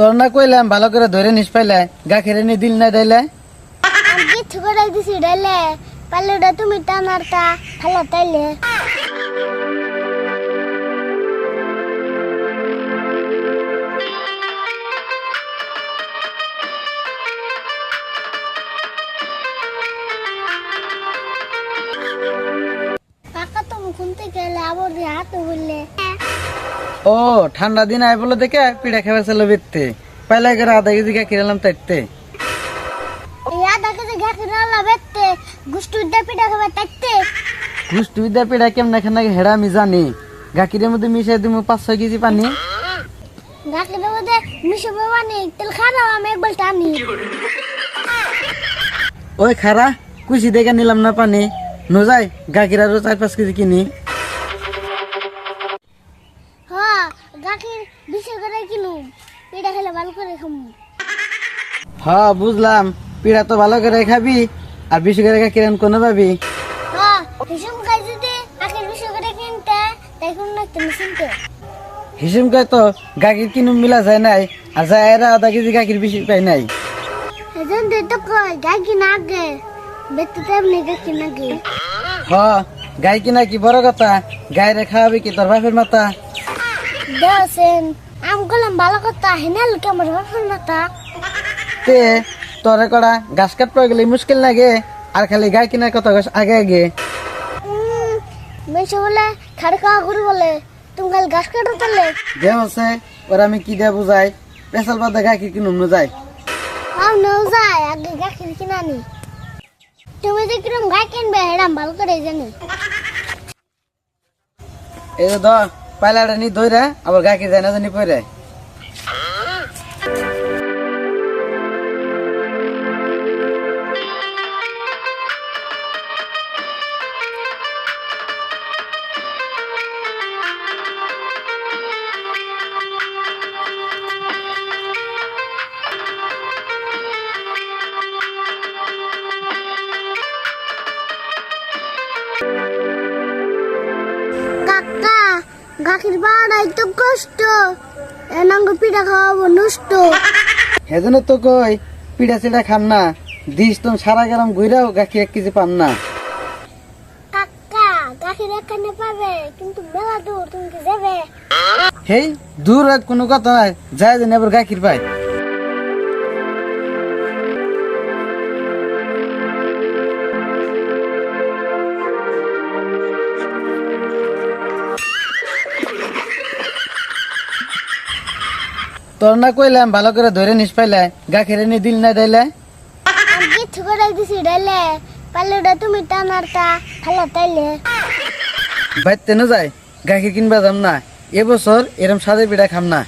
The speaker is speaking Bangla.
তোর না কইলাম ভালো করে ধরে নিস পাইলে গাখির এনে দিল না দাইলে। কিছু করে দিছি ডাইলে পারলে ওটা তুমি টানারটা ভালো তাইলে। কাকা তুমি খুনতে গেলে আবার হাতে বললে ও ঠান্ডা দিন আয় বলে দেখে পিঠা খাবার ছিল বেরতে পাইলে করে আধা কেজি গাখির এলাম তাইতে। আধা কেজি গাখি রান্না বেতে গুষ্টু দিয়ে পিঠা খাবে তাইতে। গুষ্টি বিদ্যা পিঠা কেমন এখানে হেরা আমি জানি। গাখিরের মধ্যে মিশাই দিব পাঁচ ছয় কেজি পানি। গাখির মধ্যে মিশে বাবানি তেল খারাপ আমি একবার টানি ওই খারা কুচি দেখে নিলাম না পানি। নো যাই গাখির আরও চার পাঁচ কেজি কিনি। গাখির করে কিনু। পিঠা খেলে ভালো করে খামু। হ্যাঁ বুঝলাম। পিঠা তো ভালো করে খাবি আর বেশি করে আন কোনো পাবি? হিসুম খাই যদি গাখির করে কিনতে তাই কোন না তুমি চিনতে হিসেম কয় তো গাখির কিনুম মিলা যায় নাই আর যায় এরা আধা কেজি গাখির বেশি পাই নাই। এজন দে তো কই গাখি না আগে বেতে তেমনি গাখি না গে হ গাই কিনা কি বড় কথা গায়ে খাওয়াবি কি তোর বাপের মাথা? দেছেন আম গলাম ভালো কথা হেনাল কেমন মাথা তে। তোরে করা গাছ কাট পড়ে গেলে মুশকিল লাগে আর খালি গাই কিনার কথা কস আগে আগে? মেশো বলে খাড় খাওয়া করে বলে তুমি খালি গাছ কাটো তাহলে। যে হচ্ছে ওরা আমি কি দেয়া বুঝাই? পেশাল বাদে গাই কি কিনুম না যাই আম নাও যায় আগে গাখির কিনা নি। তুমি যে কিরম গাই কিনবে হেরাম ভালো করে জানি। এই যে ধর পাইলাটা নি ধরে আবার গাই কি যায় না জানি পরে কাকা গাখির বাড়াই তো কষ্ট। এনাঙ্গ পিঠা খাওয়াবো নষ্ট। সেজন্য তো কই পিঠা চিড়া খাম না। দিস তুমি সারা গেলাম ঘুরাও গাখি এক কেজি পাম না। কাকা গাখির এখানে পাবে কিন্তু মেলা দূর তুমি কি যাবে? হেই দূর আর কোনো কথা নাই। যায় যে আবার গাখির পাই। তোর না কইলাম ভালো করে ধরে নিস পাইলে খেরে নি দিল না দাইলে? আমি কিছু করে দিছি ডাইলে পারলে ওটা তুমি টানারটা ভালো তাইলে। বাইতে না যায় গাখির কিনবা যাম না। এবছর এরম সাদে পিঠা খাম না।